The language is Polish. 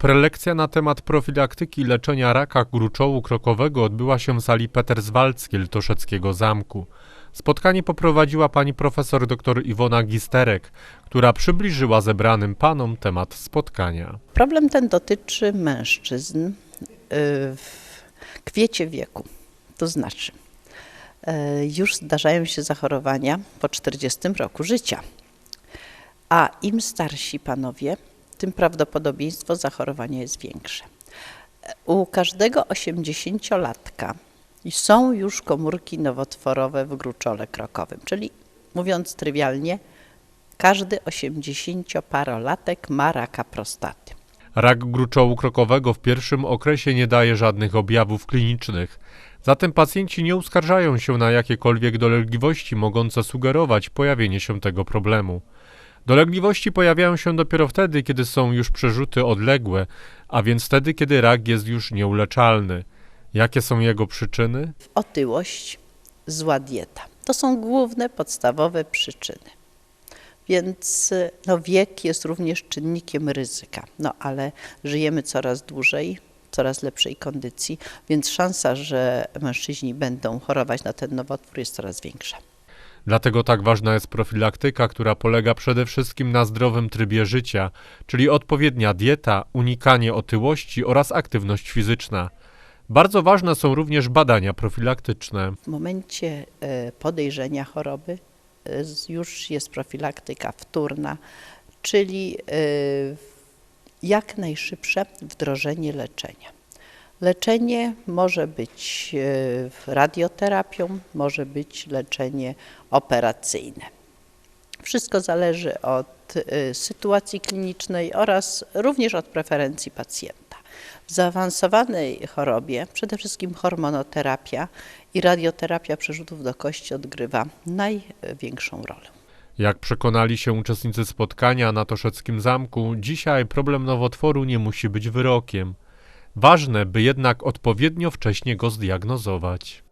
Prelekcja na temat profilaktyki i leczenia raka gruczołu krokowego odbyła się w sali Peterswaldzkiej Ltoszeckiego Zamku. Spotkanie poprowadziła pani profesor dr Iwona Gisterek, która przybliżyła zebranym panom temat spotkania. Problem ten dotyczy mężczyzn y, w kwiecie wieku. To znaczy, y, już zdarzają się zachorowania po 40 roku życia. A im starsi panowie, tym prawdopodobieństwo zachorowania jest większe. U każdego 80-latka są już komórki nowotworowe w gruczole krokowym, czyli mówiąc trywialnie, każdy 80-parolatek ma raka prostaty. Rak gruczołu krokowego w pierwszym okresie nie daje żadnych objawów klinicznych. Zatem pacjenci nie uskarżają się na jakiekolwiek dolegliwości mogące sugerować pojawienie się tego problemu. Dolegliwości pojawiają się dopiero wtedy, kiedy są już przerzuty odległe, a więc wtedy, kiedy rak jest już nieuleczalny. Jakie są jego przyczyny? otyłość, zła dieta. To są główne, podstawowe przyczyny. Więc no, wiek jest również czynnikiem ryzyka. No ale żyjemy coraz dłużej, coraz lepszej kondycji, więc szansa, że mężczyźni będą chorować na ten nowotwór jest coraz większa. Dlatego tak ważna jest profilaktyka, która polega przede wszystkim na zdrowym trybie życia, czyli odpowiednia dieta, unikanie otyłości oraz aktywność fizyczna. Bardzo ważne są również badania profilaktyczne. W momencie e, podejrzenia choroby e, już jest profilaktyka wtórna, czyli e, jak najszybsze wdrożenie leczenia. Leczenie może być e, radioterapią, może być leczenie operacyjne. Wszystko zależy od e, sytuacji klinicznej oraz również od preferencji pacjenta. W zaawansowanej chorobie przede wszystkim hormonoterapia i radioterapia przerzutów do kości odgrywa największą rolę. Jak przekonali się uczestnicy spotkania na Toszeckim Zamku, dzisiaj problem nowotworu nie musi być wyrokiem. Ważne, by jednak odpowiednio wcześnie go zdiagnozować.